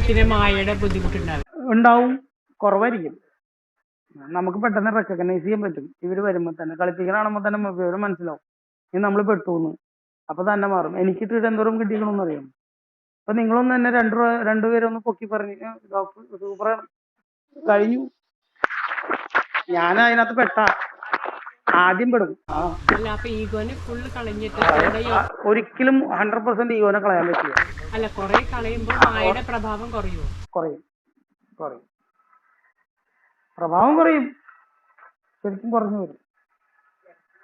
പിന്നെ മായയുടെ ബുദ്ധിമുട്ടുണ്ടാവും. ഉണ്ടാവും. കുറവായിരിക്കും. നമുക്ക് പെട്ടെന്ന് റെക്കഗ്നൈസ് ചെയ്യാൻ പറ്റും. ഇവർ വരുമ്പോ തന്നെ കളിപ്പിക്കണാണുമ്പോൾ തന്നെ ഇവർ മനസ്സിലാവും. ഇനി നമ്മൾ പെട്ടുന്ന് അപ്പൊ തന്നെ മാറും. എനിക്ക് എന്തോരം കിട്ടിക്കണമെന്ന് അറിയാം? അപ്പൊ നിങ്ങളൊന്ന് തന്നെ രണ്ടു പ്രാ- രണ്ടുപേരും ഒന്ന് പൊക്കി പറഞ്ഞു ഡോക്ടർ സൂപ്പർ കഴിഞ്ഞു. ഞാൻ അതിനകത്ത് പെട്ട. ആദ്യം പെടും. ഒരിക്കലും ഹൺഡ്രഡ് പെർസെന്റ് ഈഗോനെ കളയാൻ പറ്റില്ല. അല്ല കുറെ കളയുമ്പോൾ മായയുടെ പ്രഭാവം കുറയുമോ കുറയും. കുറയും. പ്രഭാവം കുറയും. ശരിക്കും കുറഞ്ഞു വരും.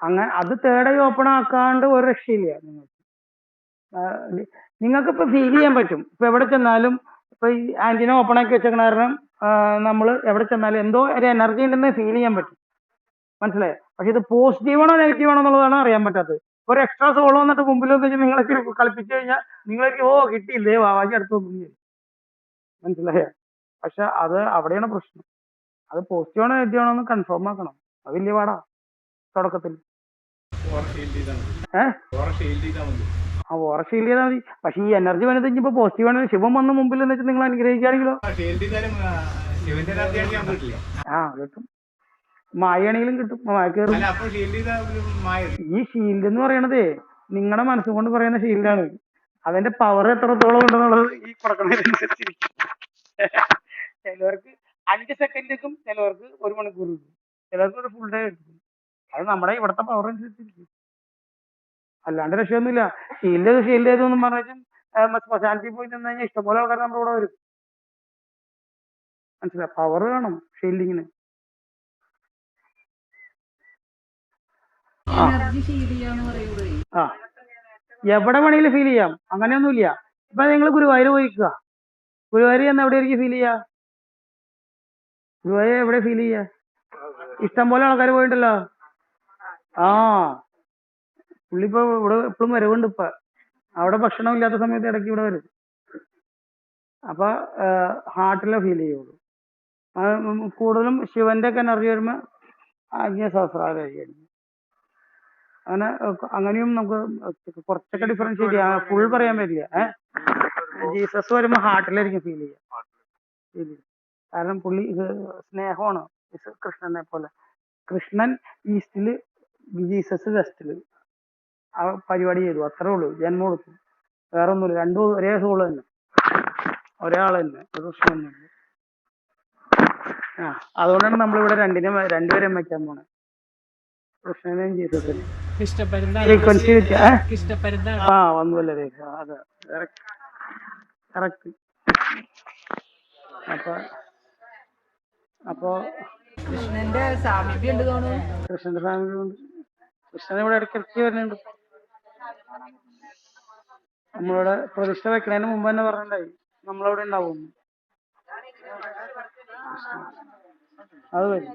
അങ്ങനെ അത് തേർഡ് ഓപ്പൺ ആക്കാണ്ട് ഒരു രക്ഷയില്ല നിങ്ങൾക്ക്. നിങ്ങൾക്ക് ഇപ്പൊ ഫീൽ ചെയ്യാൻ പറ്റും. ഇപ്പൊ എവിടെ ചെന്നാലും ഇപ്പൊ ഈ ആന്റിന ഓപ്പൺ ആക്കി വെച്ചേക്കണ കാരണം നമ്മൾ എവിടെ ചെന്നാലും എന്തോ ഒരു എനർജി ഉണ്ടെന്ന് ഫീൽ ചെയ്യാൻ പറ്റും. മനസ്സിലായോ? പക്ഷെ ഇത് പോസിറ്റീവ് ആണോ നെഗറ്റീവ് ആണോ എന്നുള്ളതാണ് അറിയാൻ പറ്റാത്തത്. ഒരു എക്സ്ട്രാ സോൾ വന്നിട്ട് മുമ്പിൽ വെച്ച് നിങ്ങളൊക്കെ കളിപ്പിച്ചു കഴിഞ്ഞാൽ നിങ്ങൾക്ക് ഓ കിട്ടിയില്ലേ വാവാജി അടുത്ത് നോക്കും മനസ്സിലായോ? പക്ഷെ അത് അവിടെയാണ് പ്രശ്നം. അത് പോസിറ്റീവ് ആണോ നെഗറ്റീവ് ആണോ എന്ന് കൺഫേം ആക്കണം. അത് വലിയ പാടാ തുടക്കത്തിൽ. ഏഹ് ആ ഓറ ഷീൽഡ് ചെയ്താൽ മതി. പക്ഷെ ഈ എനർജി വന്നത് ഇനിയിപ്പോ പോസിറ്റീവ് ആണെങ്കിൽ ശിവം വന്ന് മുമ്പിൽ എന്ന് വെച്ചാൽ നിങ്ങൾ അനുഗ്രഹിക്കുകയാണെങ്കിലോ ആ കിട്ടും. മായയാണെങ്കിലും കിട്ടും. മായ കയറും. അല്ല അപ്പൊ ഷീൽഡ് ചെയ്ത മായ. ഈ ഷീൽഡ് എന്ന് പറയണതേ നിങ്ങളുടെ മനസ്സുകൊണ്ട് പറയുന്ന ഷീൽഡാണ് അതിന്റെ പവർ എത്രത്തോളം ഉണ്ടെന്നുള്ളത് ഈ കൊടുക്കുന്നതിനനുസരിച്ചിരിക്കും ചിലവർക്ക് അഞ്ച് സെക്കൻഡിക്കും ചിലവർക്ക് ഒരു മണിക്കൂർ കിട്ടും. ചിലവർക്ക് ഒരു ഫുൾ ഡേ കിട്ടും. അത് നമ്മുടെ ഇവിടുത്തെ പവർ അനുസരിച്ചിരിക്കും. അല്ലാണ്ട് രക്ഷയൊന്നുമില്ല. ഷീൽഡ് ചെയ്ത് ഷീൽഡ് ചെയ്തെന്നും പറഞ്ഞാൽ ശ്മശാനത്തിൽ പോയി നിന്ന് കഴിഞ്ഞാൽ ഇഷ്ടംപോലെ ആൾക്കാർ നമ്മുടെ കൂടെ വരും. മനസ്സിലായി? പവർ വേണം ഷീൽഡിങ്ങിന് ആ. എവിടെ വേണമെങ്കിലും ഫീൽ ചെയ്യാം. അങ്ങനെയൊന്നുമില്ല. ഇപ്പൊ നിങ്ങൾ ഗുരുവായൂർ പോയിക്കുക. ഗുരുവായൂർ എന്ന് എവിടെയായിരിക്കും ഫീൽ ചെയ്യാ? ഗുരുവായൂർ എവിടെ ഫീൽ ചെയ്യ? ഇഷ്ടം പോലെ ആൾക്കാർ പോയിട്ടല്ലോ ആ. പുള്ളി ഇപ്പൊ ഇവിടെ എപ്പോഴും വരവുണ്ട് ഇപ്പൊ. അവിടെ ഭക്ഷണം ഇല്ലാത്ത സമയത്ത് ഇടയ്ക്ക് ഇവിടെ വരും. അപ്പൊ ഹാർട്ടിലെ ഫീൽ ചെയ്യുള്ളൂ. കൂടുതലും ശിവന്റെ ഒക്കെ എനർജി വരുമ്പോ അജ്ഞ സഹസ്രാരായിരിക്കും അങ്ങനെ അങ്ങനെയും നമുക്ക് കുറച്ചൊക്കെ ഡിഫറൻഷിയേറ്റ് ചെയ്യാം. ഫുൾ പറയാൻ പറ്റില്ല. ഏഹ് ജീസസ് വരുമ്പോ ഹാർട്ടിലായിരിക്കും ഫീൽ ചെയ്യുക. ഫീൽ ചെയ്യും. കാരണം പുള്ളി ഇത് സ്നേഹമാണ്. കൃഷ്ണനെ പോലെ. കൃഷ്ണൻ ഈസ്റ്റിൽ ജീസസ് വെസ്റ്റിൽ ആ പരിപാടി ചെയ്തു. അത്രേ ഉള്ളൂ. ജന്മം കൊടുത്തു. വേറെ ഒന്നുമില്ല രണ്ടും ഒരേ സോൾ തന്നെ. ഒരാൾ തന്നെ. ഒരു പ്രശ്നമൊന്നുമില്ല ആ അതുകൊണ്ടാണ് നമ്മളിവിടെ രണ്ടിനും രണ്ടുപേരെയും വെക്കാൻ പോണേ. കൃഷ്ണനെയും ജീസസിനെയും. ആ വന്നുവല്ലേ രേഖ അതെ. കറക്റ്റ് അപ്പൊ അപ്പൊ കൃഷ്ണന്റെ സാമീപ്യം ഉണ്ട് തോന്നുന്നു കൃഷ്ണന്റെ സാമീപ്യം ഉണ്ട്. കൃഷ്ണൻ ഇവിടെ ഇടയ്ക്കിടയ്ക്ക് വരുന്നുണ്ട്. നമ്മളിവിടെ പ്രതിഷ്ഠ വെക്കണതിന് മുമ്പ് തന്നെ പറഞ്ഞിട്ടുണ്ടായി. നമ്മളവിടെ ഉണ്ടാവും അത് വരും.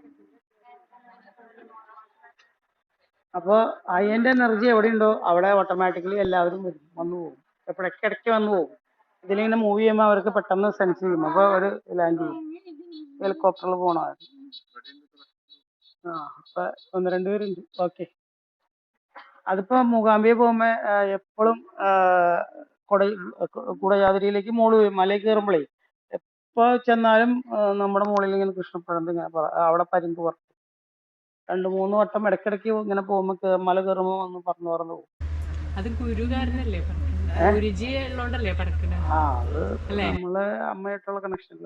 അപ്പൊ അതിന്റെ എനർജി എവിടെ ഉണ്ടോ അവിടെ ഓട്ടോമാറ്റിക്കലി എല്ലാവരും വരും വന്നു പോകും. എപ്പോഴൊക്കെ ഇടയ്ക്ക് വന്നു പോകും. ഇതിലിങ്ങനെ മൂവ് ചെയ്യുമ്പോൾ അവർക്ക് പെട്ടെന്ന് സെൻസ് ചെയ്യും. അപ്പൊ അവർ ലാൻഡ് ചെയ്യും. ഹെലികോപ്റ്ററിൽ പോണ ആ അപ്പൊ ഒന്ന് രണ്ട് പേരുണ്ട്. ഓക്കെ അതിപ്പോ മൂകാംബിയെ പോകുമ്പോ എപ്പോഴും കുട കുടജാതിരിയിലേക്ക് മോൾ. മലയിൽ കയറുമ്പോഴേ എപ്പോ ചെന്നാലും നമ്മുടെ മുകളിൽ ഇങ്ങനെ കൃഷ്ണപ്പഴന്ത് ഇങ്ങനെ അവിടെ പരിമ്പ് പറ. രണ്ട് മൂന്ന് വട്ടം ഇടയ്ക്കിടയ്ക്ക് ഇങ്ങനെ പോകുമ്പോ കേ- മല കയറുമോ എന്ന് പറഞ്ഞു പറഞ്ഞു പോകും. അത് ഗുരു കാരണല്ലേ പറക്കുന്നത് ഗുരുജി ഉള്ളോണ്ടല്ലേ ആ അത്? നമ്മളെ അമ്മയായിട്ടുള്ള കണക്ഷൻ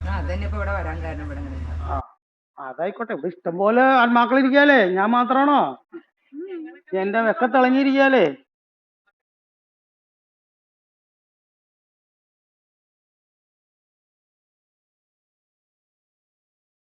ആ അതന്നെ ഇപ്പൊ ഇവിടെ വരാൻ കാരണം ഇവിടെ അങ്ങനെ ഉണ്ട്. ആ അതായിക്കോട്ടെ. ഇവിടെ ഇഷ്ടംപോലെ ആത്മാക്കൾ ഇരിക്കാലേ ഞാൻ മാത്രാണോ? എന്റെ വെക്ക തിളങ്ങിയിരിക്കാലേ